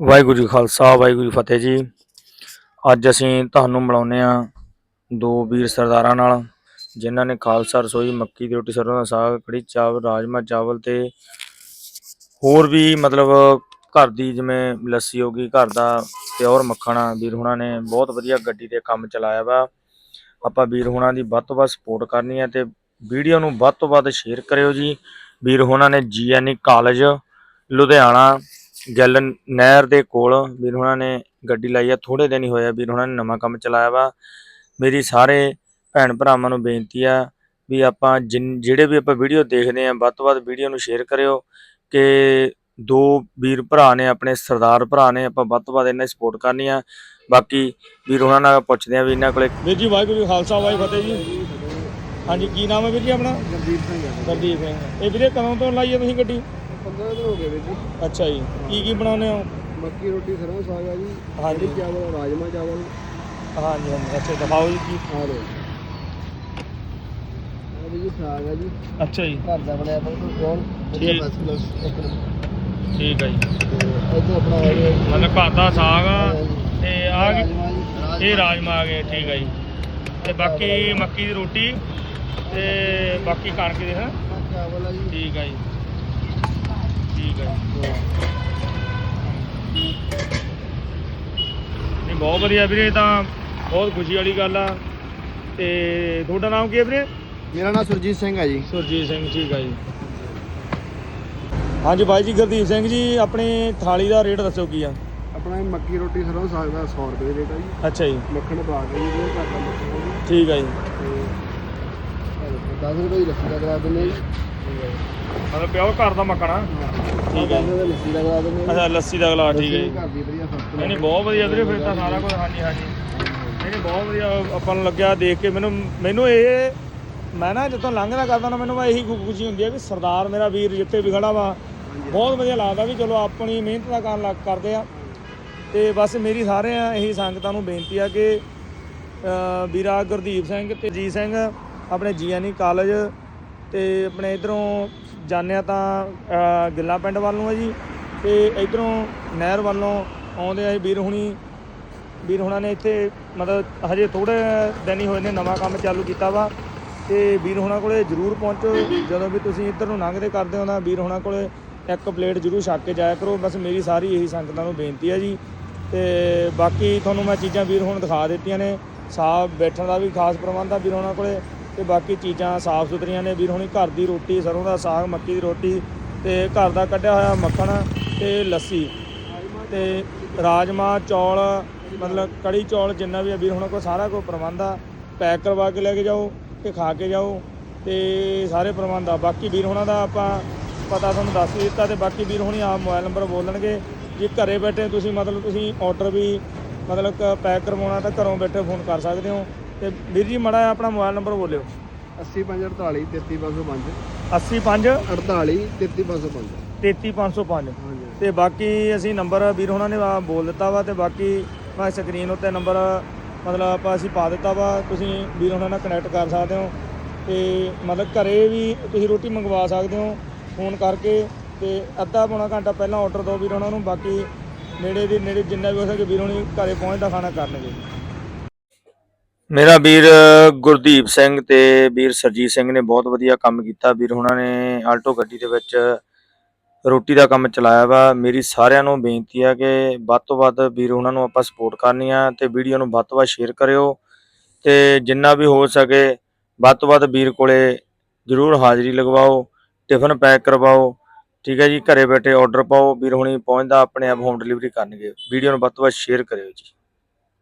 ਵਾਹਿਗੁਰੂ ਜੀ ਖਾਲਸਾ, ਵਾਹਿਗੁਰੂ ਜੀ ਫਤਿਹ ਜੀ। ਅੱਜ ਅਸੀਂ ਤੁਹਾਨੂੰ ਮਿਲਾਉਂਦੇ ਆ ਦੋ ਵੀਰ ਸਰਦਾਰਾਂ ਨਾਲ, ਜਿਨ੍ਹਾਂ ਨੇ ਖਾਲਸਾ ਰਸੋਈ ਮੱਕੀ ਦੀ ਰੋਟੀ ਸਰੋਂ ਦਾ ਸਾਗ, ਕੜੀ ਚਾਵਲ ਰਾਜਮਾ ਚਾਵਲ ਤੇ ਹੋਰ ਵੀ ਮਤਲਬ ਘਰ ਦੀ ਜਿਵੇਂ ਲੱਸੀ ਹੋ ਗਈ, ਘਰ ਦਾ ਪਿਓਰ ਮੱਖਣ ਵੀਰ ਹੁਣਾਂ ਨੇ ਬਹੁਤ ਵਧੀਆ ਗੱਡੀ ਤੇ ਕੰਮ ਚਲਾਇਆ ਵਾ। ਆਪਾਂ ਵੀਰ ਹੁਣਾਂ ਦੀ ਵੱਧ ਤੋਂ ਵੱਧ ਸਪੋਰਟ ਕਰਨੀ ਹੈ ਤੇ ਵੀਡੀਓ ਨੂੰ ਵੱਧ ਤੋਂ ਵੱਧ ਸ਼ੇਅਰ ਕਰਿਓ ਜੀ। ਵੀਰ ਹੁਣਾਂ ਨੇ ਜੀਐਨਈ ਕਾਲਜ ਲੁਧਿਆਣਾ ਗੱਲ ਨਹਿਰ ਦੇ ਕੋਲ ਵੀਰ ਹੁਣਾਂ ਨੇ ਗੱਡੀ ਲਾਈ ਆ ਥੋੜੇ ਦਿਨ ਹੀ ਹੋਇਆ ਵੀਰ ਹੁਣਾਂ ਨੇ ਨਵਾਂ ਕੰਮ ਚਲਾਇਆ ਵਾ। ਮੇਰੀ ਸਾਰੇ ਭੈਣ ਭਰਾਵਾਂ ਨੂੰ ਬੇਨਤੀ ਆ ਵੀ ਆਪਾਂ ਜਿਹੜੇ ਵੀ ਆਪਾਂ ਵੀਡੀਓ ਦੇਖਦੇ ਆ ਵੱਧ ਤੋਂ ਵੱਧ ਵੀਡੀਓ ਨੂੰ ਸ਼ੇਅਰ ਕਰਿਓ ਕਿ ਦੋ ਵੀਰ ਭਰਾ ਨੇ ਆਪਣੇ ਸਰਦਾਰ ਭਰਾ ਨੇ ਆਪਾਂ ਵੱਧ ਤੋਂ ਵੱਧ ਇਹਨਾਂ ਦੀ ਸਪੋਰਟ ਕਰਨੀ ਆ। ਬਾਕੀ ਵੀਰ ਉਹਨਾਂ ਨਾਲ ਪੁੱਛਦੇ ਆ ਵੀ ਇਹਨਾਂ ਕੋਲੇ ਵੀਰ ਜੀ ਵਾਹਿਗੁਰੂ ਖਾਲਸਾ ਵਾਹਿਗੁਰੂ ਫਤਿਹ ਜੀ। ਹਾਂਜੀ ਕੀ ਨਾਮ ਹੈ ਵੀਰ ਜੀ ਆਪਣਾ? ਗਰਦੀਪ ਸਿੰਘ ਹੈ ਗੁਰਦੀਪ ਸਿੰਘ। ਇਹ ਵੀਰੇ ਕਦੋਂ ਤੋਂ ਲਾਈ ਆ ਤੁਸੀਂ ਗੱਡੀ? 15 ਦਿਨ ਹੋ ਗਏ ਵੀਰ ਜੀ। ਅੱਛਾ ਜੀ। ਕੀ ਕੀ ਬਣਾਉਂਦੇ ਹੋ? ਮੱਕੀ ਰੋਟੀ ਸਰੋਂ ਸਾਗ ਆ ਜੀ। ਹਾਂਜੀ। ਚਾਵਲ ਰਾਜਮਾ ਚਾਵਲ। ਹਾਂਜੀ ਹਾਂਜੀ। ਅੱਛਾ ਦਿਖਾਓ ਜੀ ਕੀ। ਆ ਜੀ ਸਾਗ ਆ ਜੀ। ਅੱਛਾ ਜੀ। ਘਰ ਦਾ ਬਣਿਆ ਬਿਲਕੁਲ ਪਿਓਰ ਠੀਕ। ਬਸ ਬਸ। ਇੱਕ ਨੰਬਰ ਠੀਕ ਹੈ ਜੀ। ਤੇ ਇੱਥੇ ਆਪਣਾ ਆ ਗਿਆ ਜੀ। ਮਤਲਬ ਘਰ ਦਾ ਸਾਗ ਆ ਤੇ ਆ ਇਹ ਰਾਜਮਾ ਆ ਗਏ ਠੀਕ ਹੈ ਜੀ। ਤੇ ਬਾਕੀ ਮੱਕੀ ਦੀ ਰੋਟੀ ਤੇ ਬਾਕੀ ਕਣਕ ਦੇ ਹਾਂ? ਰਾਜਮਾ ਚਾਵਲ ਆ ਜੀ। ਠੀਕ ਹੈ ਜੀ। ਠੀਕ ਹੈ ਜੀ। ਨਹੀਂ ਬਹੁਤ ਵਧੀਆ ਵੀਰੇ ਤਾਂ ਬਹੁਤ ਖੁਸ਼ੀ ਵਾਲੀ ਗੱਲ ਆ। ਤੇ ਤੁਹਾਡਾ ਨਾਮ ਕੀ ਹੈ ਵੀਰੇ? ਮੇਰਾ ਨਾਮ ਸੁਰਜੀਤ ਸਿੰਘ ਹੈ ਜੀ। ਸੁਰਜੀਤ ਸਿੰਘ ਠੀਕ ਹੈ ਜੀ। ਹਾਂਜੀ ਬਾਈ ਜੀ ਗੁਰਦੀਪ ਸਿੰਘ ਜੀ ਆਪਣੀ ਥਾਲੀ ਦਾ ਰੇਟ ਦੱਸੋ ਕੀ ਆ? ਆਪਣਾ ਇਹ ਮੱਕੀ ਰੋਟੀ ਸਰੋਂ ਸਾਗ ਦਾ 100 ਰੁਪਏ ਰੇਟ ਆ ਜੀ। ਅੱਛਾ ਜੀ। ਮੱਖਣ ਪਾ ਕੇ ਜੀ ਘਰ ਦਾ ਮੱਖਣ ਆ ਜੀ ਠੀਕ ਹੈ ਜੀ। ਤੇ 10 ਰੁਪਏ ਦੀ ਲੱਸੀ ਦਾ ਕਰਾ ਦਿੰਦੇ ਜੀ। ਮਤਲਬ ਪਿਓ ਘਰ ਦਾ ਮੱਖਣਾ। ਠੀਕ ਹੈ। ਲੱਸੀ ਦਾ ਦਿੰਦੇ ਅੱਛਾ ਲੱਸੀ ਦਾ ਗਲਾਸ ਠੀਕ ਹੈ ਜੀ। ਘਰ ਦੀ ਵਧੀਆ ਫਸਟ ਨਹੀਂ ਨਹੀਂ ਬਹੁਤ ਵਧੀਆ ਵੀਰੇ ਫਿਰ ਤਾਂ ਸਾਰਾ ਕੁਝ ਹਾਂਜੀ ਹਾਂਜੀ ਨਹੀਂ ਨਹੀਂ ਬਹੁਤ ਵਧੀਆ ਆਪਾਂ ਨੂੰ ਲੱਗਿਆ ਦੇਖ ਕੇ। ਮੈਨੂੰ ਮੈਨੂੰ ਇਹ ਮੈਂ ਨਾ ਜਦੋਂ ਲੰਘਦਾ ਕਰਦਾ ਨਾ ਮੈਨੂੰ ਇਹੀ ਖੁ- ਖੁਸ਼ੀ ਹੁੰਦੀ ਹੈ ਵੀ ਸਰਦਾਰ ਮੇਰਾ ਵੀਰ ਜਿੱਥੇ ਵੀ ਖੜਾ ਵਾ ਬਹੁਤ ਵਧੀਆ ਲੱਗਦਾ ਵੀ ਚਲੋ ਆਪਣੀ ਮਿਹਨਤ ਦਾ ਕੰਮ ਲੱਗ ਕਰਦੇ ਆ। ਤੇ ਬਸ ਮੇਰੀ ਸਾਰਿਆਂ ਇਹੀ ਸੰਗਤਾਂ ਨੂੰ ਬੇਨਤੀ ਆ ਕਿ ਅ, ਵੀਰਾ ਗੁਰਦੀਪ ਸਿੰਘ ਤੇ ਜੀ ਸਿੰਘ ਆਪਣੇ ਜੀਐਨਈ ਕਾਲਜ ਤੇ ਆਪਣੇ ਇਧਰੋਂ ਜਾਂਦੇ ਆ ਤਾਂ ਗਿੱਲਾ ਪਿੰਡ ਵੱਲ ਨੂੰ ਆ ਜੀ। ਤੇ ਇਧਰੋਂ ਨਹਿਰ ਵੱਲੋਂ ਆਉਂਦੇ ਆ ਜੀ ਵੀਰ ਹੁਣੀ। ਵੀਰ ਹੁਣਾਂ ਨੇ ਇੱਥੇ ਮਤਲਬ ਹਜੇ ਥੋੜੇ ਦਿਨ ਹੀ ਹੋਏ ਨੇ ਨਵਾਂ ਕੰਮ ਚਾਲੂ ਕੀਤਾ ਵਾ। ਤੇ ਵੀਰ ਹੁਣਾਂ ਕੋਲੇ ਜਰੂਰ ਪਹੁੰਚੋ। ਜਦੋਂ ਵੀ ਤੁਸੀਂ ਇੱਧਰ ਨੂੰ ਲੰਘਦੇ ਕਰਦੇ ਹੋ ਤਾਂ ਵੀਰ ਹੁਣਾਂ ਕੋਲੇ ਇੱਕ ਪਲੇਟ ਜਰੂਰ ਛੱਕ ਕੇ ਜਾਇਆ ਕਰੋ। ਬਸ ਮੇਰੀ ਸਾਰੀ ਇਹੀ ਸੰਗਤਾਂ ਨੂੰ ਬੇਨਤੀ ਹੈ ਜੀ। ਤੇ ਬਾਕੀ ਤੁਹਾਨੂੰ ਮੈਂ ਚੀਜ਼ਾਂ ਵੀਰ ਹੁਣ ਦਿਖਾ ਦਿੱਤੀਆਂ ਨੇ। ਸਾਫ਼ ਬੈਠਣ ਦਾ ਵੀ ਖਾਸ ਪ੍ਰਬੰਧ ਆ ਵੀਰ ਹੁਣਾਂ ਕੋਲੇ। ਤੇ ਬਾਕੀ ਚੀਜ਼ਾਂ ਸਾਫ਼ ਸੁਥਰੀਆਂ ਨੇ। ਵੀਰ ਹੁਣੀ ਘਰ ਦੀ ਰੋਟੀ, ਸਰੋਂ ਦਾ ਸਾਗ, ਮੱਕੀ ਦੀ ਰੋਟੀ ਤੇ ਘਰ ਦਾ ਕੱਢਿਆ ਹੋਇਆ ਮੱਖਣ ਤੇ ਲੱਸੀ ਤੇ ਰਾਜਮਾ, ਚੌਲ, ਮਤਲਬ ਕੜੀ ਚੌਲ ਜਿੰਨਾ ਵੀ ਆ ਵੀਰ ਹੁਣਾਂ ਕੋਲ ਸਾਰਾ ਕੋਈ ਪ੍ਰਬੰਧ ਆ। ਪੈਕ ਕਰਵਾ ਕੇ ਲੈ ਕੇ ਜਾਓ ਤੇ ਖਾ ਕੇ ਜਾਓ ਤੇ ਸਾਰੇ ਪ੍ਰਬੰਧ ਆ। ਬਾਕੀ ਵੀਰ ਹੁਣਾਂ ਦਾ ਆਪਾਂ ਪਤਾ ਤੁਹਾਨੂੰ ਦੱਸ ਹੀ ਦਿੱਤਾ ਤੇ ਬਾਕੀ ਵੀਰ ਹੁਣੀ ਆਪ ਮੋਬਾਈਲ ਨੰਬਰ ਬੋਲਣਗੇ। ਜੇ ਘਰੇ ਬੈਠੇ ਤੁਸੀਂ ਮਤਲਬ ਤੁਸੀਂ ਆਰਡਰ ਵੀ ਮਤਲਬ ਪੈਕ ਕਰਵਾਉਣਾ ਤਾਂ ਘਰੋਂ ਬੈਠੇ ਫੋਨ ਕਰ ਸਕਦੇ ਹੋ। ਤੇ ਵੀਰ ਜੀ ਮੜਾ ਆਪਣਾ ਮੋਬਾਈਲ ਨੰਬਰ ਬੋਲਿਓ। 8548 33505 85 48 33505 33505 ਹਾਂਜੀ ਤੇ ਬਾਕੀ ਅਸੀਂ ਨੰਬਰ ਵੀਰ ਹੁਣਾਂ ਨੇ ਬੋਲ ਦਿੱਤਾ ਵਾ ਤੇ ਬਾਕੀ ਮੈਂ ਸਕਰੀਨ ਉੱਤੇ ਨੰਬਰ ਮਤਲਬ ਆਪਾਂ ਅਸੀਂ ਪਾ ਦਿੱਤਾ ਵਾ ਤੁਸੀਂ ਵੀਰ ਹੁਣਾਂ ਨਾਲ ਕਨੈਕਟ ਕਰ ਸਕਦੇ ਹੋ। ਤੇ ਮਤਲਬ ਘਰੇ ਵੀ ਤੁਸੀਂ ਰੋਟੀ ਮੰਗਵਾ ਸਕਦੇ ਹੋ ਫੋਨ ਕਰਕੇ ਤੇ ਅੱਧਾ ਪੌਣਾ ਘੰਟਾ ਪਹਿਲਾਂ ਆਰਡਰ ਦਿਓ ਵੀਰ ਹੁਣਾਂ ਨੂੰ ਬਾਕੀ ਨੇੜੇ ਦੀ ਨੇੜੇ ਜਿੰਨਾ ਵੀ ਹੋ ਸਕੇ ਵੀਰ ਹੁਣੀ ਘਰੇ ਪਹੁੰਚਦਾ ਖਾਣਾ ਕਰਨਗੇ। ਮੇਰਾ ਵੀਰ ਗੁਰਦੀਪ ਸਿੰਘ ਤੇ ਵੀਰ ਸਰਜੀਤ ਸਿੰਘ ਨੇ ਬਹੁਤ ਵਧੀਆ ਕੰਮ ਕੀਤਾ। ਵੀਰ ਉਹਨਾਂ ਨੇ ਆਲਟੋ ਗੱਡੀ ਦੇ ਵਿੱਚ ਰੋਟੀ ਦਾ ਕੰਮ ਚਲਾਇਆ ਵਾ। ਮੇਰੀ ਸਾਰਿਆਂ ਨੂੰ ਬੇਨਤੀ ਆ ਕਿ ਵੱਧ ਤੋਂ ਵੱਧ ਵੀਰ ਉਹਨਾਂ ਨੂੰ ਆਪਾਂ ਸਪੋਰਟ ਕਰਨੀ ਆ ਤੇ ਵੀਡੀਓ ਨੂੰ ਵੱਧ ਤੋਂ ਵੱਧ ਸ਼ੇਅਰ ਕਰਿਓ ਤੇ ਜਿੰਨਾ ਵੀ ਹੋ ਸਕੇ ਵੱਧ ਤੋਂ ਵੱਧ ਵੀਰ ਕੋਲੇ ਜਰੂਰ ਹਾਜ਼ਰੀ ਲਗਵਾਓ ਟਿਫਨ ਪੈਕ ਕਰਵਾਓ, ਠੀਕ ਹੈ ਜੀ? ਘਰੇ ਬੈਠੇ ਆਰਡਰ ਪਾਓ। ਵੀਰ ਹੁਣੀ ਪਹੁੰਚਦਾ, ਆਪਣੇ ਆਪ ਹੋਮ ਡਿਲੀਵਰੀ ਕਰਨਗੇ। ਵੀਡੀਓ ਨੂੰ ਵੱਧ ਤੋਂ ਵੱਧ ਸ਼ੇਅਰ ਕਰਿਓ ਜੀ।